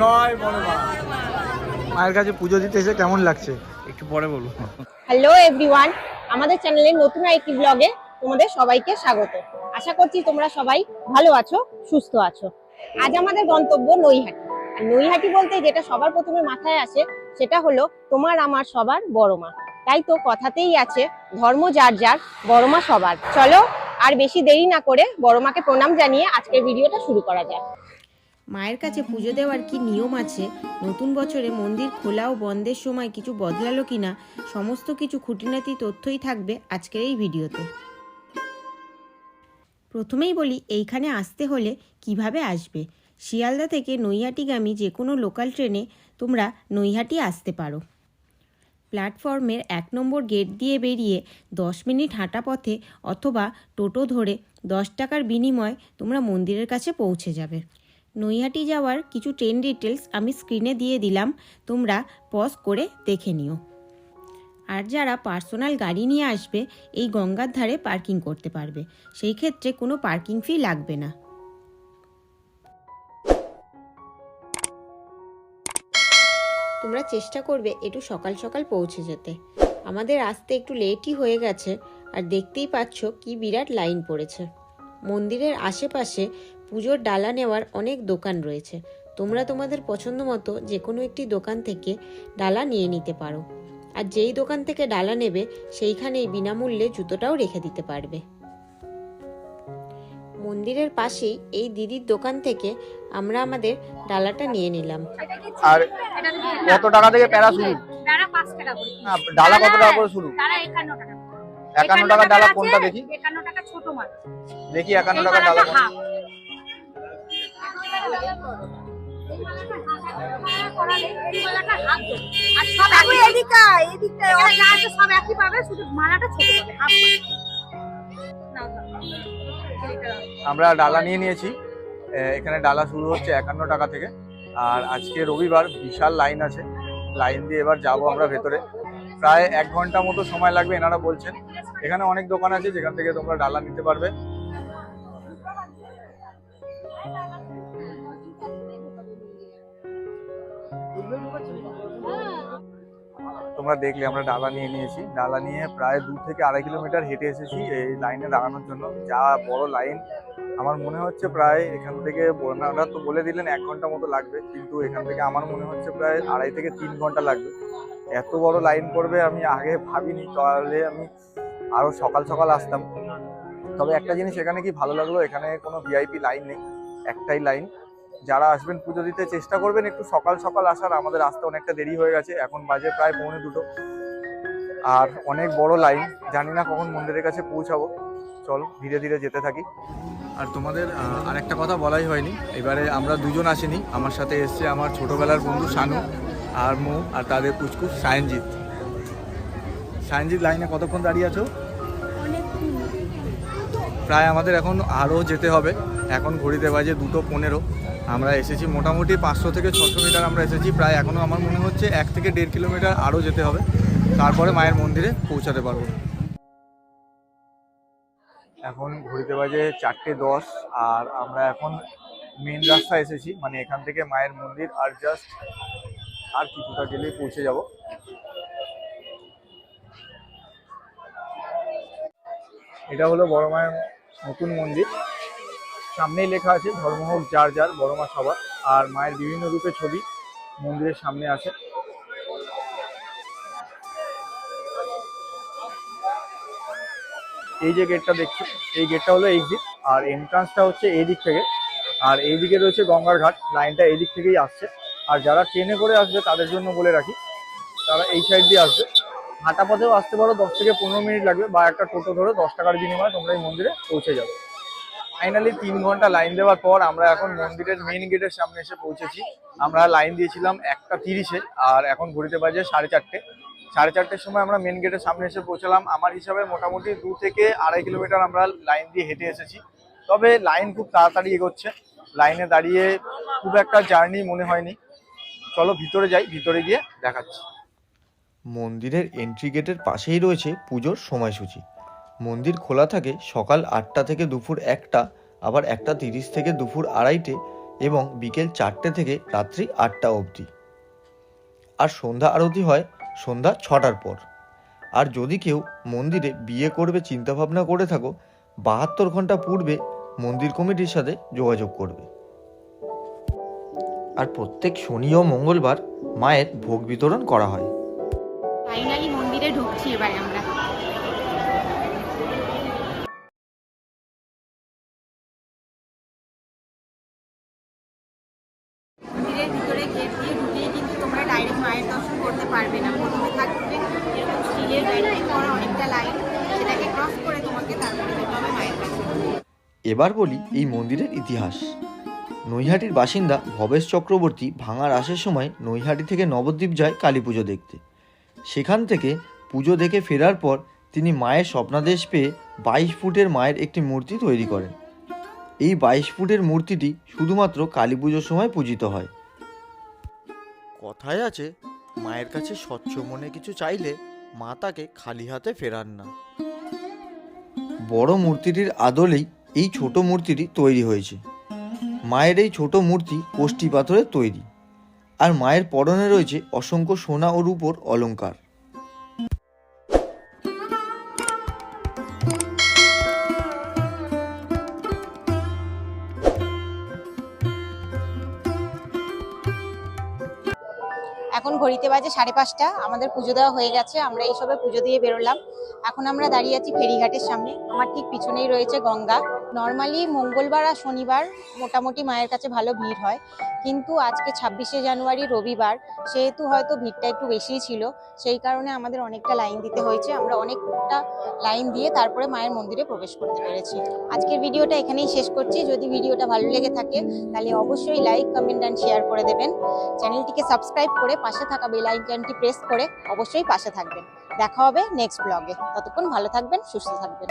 জয় বড় মা মায়ের কাছে পুজো দিতে এসে কেমন লাগছে? একটু পরে বলব। হ্যালো এভরিওয়ান আমাদের চ্যানেলের নতুন একটি ব্লগে তোমাদের সবাইকে স্বাগত। আশা করছি তোমরা সবাই ভালো আছো সুস্থ আছো। আজ আমাদের গন্তব্য নৈহাটি। আর নৈহাটি বলতে যেটা সবার প্রথমে মাথায় আসে সেটা হলো তোমার আমার সবার বড় মা তাই তো কথাতেই আছে ধর্ম যার যার বড় মা সবার। চলো আর বেশি দেরি না করে বড় মাকে প্রণাম জানিয়ে আজকের ভিডিওটা শুরু করা যাক। মায়ের কাছে পুজো দেওয়ার কি নিয়ম আছে? নতুন বছরে মন্দির খোলা ও বন্ধের সময় কিছু বদলালো কিনা সমস্ত কিছু খুঁটিনাটি তথ্যই থাকবে আজকের এই ভিডিওতে। প্রথমেই বলি, এইখানে আসতে হলে কীভাবে আসবে? শিয়ালদা থেকে নৈহাটিগামী যে কোনো লোকাল ট্রেনে তোমরা নৈহাটি আসতে পারো। প্ল্যাটফর্মের এক নম্বর গেট দিয়ে বেরিয়ে দশ মিনিট হাঁটা পথে অথবা টোটো ধরে দশ টাকার বিনিময়ে তোমরা মন্দিরের কাছে পৌঁছে যাবে। নৈহাটি যাওয়ার কিছু ট্রেন ডিটেলস আমি স্ক্রিনে দিয়ে দিলাম, তোমরা পজ করে দেখে নিও। আর যারা পার্সোনাল গাড়ি নিয়ে আসবে, এই গঙ্গার ধারে পার্কিং করতে পারবে। সেই ক্ষেত্রে কোনো পার্কিং ফি লাগবে না। তোমরা চেষ্টা করবে একটু সকাল সকাল পৌঁছে যেতে। আমাদের আসতে একটু লেটই হয়ে গেছে, আর দেখতেই পাচ্ছ কি বিরাট লাইন পড়েছে। মন্দিরের আশেপাশে পুজোর ডালা নেওয়ার অনেক দোকান রয়েছে। তোমরা তোমাদের পছন্দ মতো যে কোনো একটি দোকান থেকে ডালা নিয়ে নিতে পারো। আর যেই দোকান থেকে ডালা নেবে সেইখানেই বিনামূল্যে জুতোটাও রেখে দিতে পারবে। মন্দিরের পাশেই এই দিদির দোকান থেকে আমরা আমাদের ডালাটা নিয়ে নিলাম। আর কত টাকা থেকে প্যারা শুরু? ডালা পাঁচ টাকা করে না, ডালা কত টাকা করে শুরু? ডালা একান্ন টাকা। একান্ন টাকা ডালা কোনটা দেখি? একান্ন টাকা ছোট মাল। দেখি একান্ন এই টাকা ডালা আমরা ডালা নিয়ে নিয়েছি। এখানে ডালা শুরু হচ্ছে একান্ন টাকা থেকে। আর আজকে রবিবার বিশাল লাইন আছে। লাইন দিয়ে এবার যাব আমরা ভেতরে। প্রায় এক ঘণ্টা মতো সময় লাগবে এনারা বলছেন। এখানে অনেক দোকান আছে যেখান থেকে তোমরা ডালা নিতে পারবে। তোমরা দেখলে, আমরা ডালা নিয়ে নিয়েছি। ডালা নিয়ে প্রায় দু থেকে আড়াই কিলোমিটার হেঁটে এসেছি এই লাইনে দাঁড়ানোর জন্য। যা বড় লাইন। আমার মনে হচ্ছে প্রায় এখান থেকে ওনারা তো বলে দিলেন, এক ঘণ্টা মতো লাগবে। কিন্তু এখান থেকে আমার মনে হচ্ছে প্রায় আড়াই থেকে তিন ঘণ্টা লাগবে। এত বড় লাইন করবে আমি আগে ভাবিনি। তাহলে আমি আরও সকাল সকাল আসতাম। তবে একটা জিনিস এখানে কি ভালো লাগল? এখানে কোনো ভিআইপি লাইন নেই। একটাই লাইন। যারা আসবেন পুজো দিতে চেষ্টা করবেন একটু সকাল সকাল আসার। আমাদের আসতে অনেকটা দেরি হয়ে গেছে এখন বাজে প্রায় পৌনে দুটো। আর অনেক বড় লাইন জানি না কখন মন্দিরের কাছে পৌঁছাবো। চল ধীরে ধীরে যেতে থাকি। আর তোমাদের আরেকটা কথা বলাই হয়নি। এবারে আমরা দুজন আসিনি। আমার সাথে এসছে আমার ছোটবেলার বন্ধু শানু আর মু আর তাদের পুচকুচ সায়নজিৎ। সায়নজিৎ লাইনে কতক্ষণ দাঁড়িয়ে আছো? প্রায় আমাদের এখন আরও যেতে হবে। এখন ঘড়িতে বাজে দুটো পনেরো। আমরা এসেছি মোটামুটি পাঁচশো থেকে ছশো মিটার আমরা এসেছি। প্রায় এখনও আমার মনে হচ্ছে এক থেকে দেড় কিলোমিটার আরও যেতে হবে। তারপরে মায়ের মন্দিরে পৌঁছাতে পারব। এখন ঘড়িতে বাজে চারটে দশ আর আমরা এখন মেন রাস্তা এসেছি। মানে এখান থেকে মায়ের মন্দির আর জাস্ট আর কিছুটা গেলেই পৌঁছে যাব। এটা হলো বড় মায়ের নতুন মন্দির। সামনেই লেখা আছে ধর্ম হোক যার যার, বড় মা সবার, আর মায়ের বিভিন্ন রূপে ছবি মন্দিরের সামনে আছে। এই যে গেটটা দেখছ, এই গেটটা হলো এক্সিট আর এন্ট্রান্সটা হচ্ছে এই দিক থেকে। আর এই দিকে রয়েছে গঙ্গার ঘাট লাইনটা এই দিক থেকেই আসছে। আর যারা ট্রেনে করে আসবে, তাদের জন্য বলে রাখি, তারা এই সাইড দিয়ে আসবে। হাঁটা পথেও আসতে পারো, দশ থেকে পনেরো মিনিট লাগবে, বা একটা টোটো ধরে দশ টাকার বিনিময়ে তোমরা এই মন্দিরে পৌঁছে যাবে। ফাইনালি তিন ঘণ্টা লাইন দেওয়ার পর আমরা এখন মন্দিরের মেইন গেটের সামনে এসে পৌঁছেছি। আমরা লাইন দিয়েছিলাম একটা তিরিশে, আর এখন ঘড়িতে বাজে সাড়ে চারটে। সাড়ে চারটের সময় আমরা মেন গেটের সামনে এসে পৌঁছালাম। আমার হিসাবে মোটামুটি দু থেকে আড়াই কিলোমিটার আমরা লাইন দিয়ে হেঁটে এসেছি। তবে লাইন খুব তাড়াতাড়ি এগোচ্ছে। লাইনে দাঁড়িয়ে খুব একটা জার্নি মনে হয়নি। চলো ভিতরে যাই, ভিতরে গিয়ে দেখাচ্ছি। মন্দিরের এন্ট্রি গেটের পাশেই রয়েছে পুজোর সময়সূচি। মন্দির খোলা থাকে সকাল আটটা থেকে দুপুর একটা, আবার একটা তিরিশ থেকে দুপুর আড়াইটে এবং বিকেল চারটে থেকে রাত্রি আটটা অবধি। আর সন্ধ্যা আরতি হয় সন্ধ্যা ছটার পর। আর যদি কেউ মন্দিরে বিয়ে করবে, চিন্তাভাবনা করে থাকো, বাহাত্তর ঘণ্টা পূর্বে মন্দির কমিটির সাথে যোগাযোগ করবে। আর প্রত্যেক শনি ও মঙ্গলবার মায়ের ভোগ বিতরণ করা হয়। ফাইনালি মন্দিরে ঢুকছি এবার মন্দিরের ভিতরে গেট দিয়ে ঢুকেই কিন্তু তোমরা ডাইরেক্ট মায়ের দর্শন করতে পারবে না। প্রথমে থাকবে স্টিলের লাইন করা অনেকটা লাইন সেটাকে ক্রস করে তোমাকে তারপরে যেতে হবে মায়ের এবার বলি এই মন্দিরের ইতিহাস। নৈহাটির বাসিন্দা ভবেশ চক্রবর্তী ভাঙার আসার সময় নৈহাটি থেকে নবদ্বীপ যায় কালী পুজো দেখতে। সেখান থেকে পুজো দেখে ফেরার পর তিনি মায়ের স্বপ্নাদেশ পেয়ে বাইশ ফুটের মায়ের একটি মূর্তি তৈরি করেন। এই বাইশ ফুটের মূর্তিটি শুধুমাত্র কালী পুজোর সময় পূজিত হয়। কথায় আছে, মায়ের কাছে স্বচ্ছ মনে কিছু চাইলে মা তাকে খালি হাতে ফেরান না। বড় মূর্তিটির আদলেই এই ছোট মূর্তিটি তৈরি হয়েছে। মায়ের এই ছোট মূর্তি কোষ্টি পাথরের তৈরি। আর মায়ের পরনে রয়েছে অসংখ্য সোনা ও রূপর অলংকার। এখন ঘড়িতে বাজে সাড়ে পাঁচটা। আমাদের পুজো দেওয়া হয়ে গেছে, আমরা এইসবে পুজো দিয়ে বেরোলাম। এখন আমরা দাঁড়িয়ে আছি ফেরিঘাটের সামনে। আমার ঠিক পিছনেই রয়েছে গঙ্গা। নর্মালি মঙ্গলবার আর শনিবার মোটামুটি মায়ের কাছে ভালো ভিড় হয়। কিন্তু আজকে ছাব্বিশে জানুয়ারি রবিবার, সেহেতু হয়তো ভিড়টা একটু বেশিই ছিল, সেই কারণে আমাদের অনেকটা লাইন দিতে হয়েছে। আমরা অনেকটা লাইন দিয়ে তারপরে মায়ের মন্দিরে প্রবেশ করতে পেরেছি। আজকের ভিডিওটা এখানেই শেষ করছি। যদি ভিডিওটা ভালো লেগে থাকে, তাহলে অবশ্যই লাইক কমেন্ট অ্যান্ড শেয়ার করে দেবেন। চ্যানেলটিকে সাবস্ক্রাইব করে পাশে থাকা বেল আইকনটি প্রেস করে অবশ্যই পাশে থাকবেন। দেখা হবে নেক্সট ব্লগে ততক্ষণ ভালো থাকবেন, সুস্থ থাকবেন।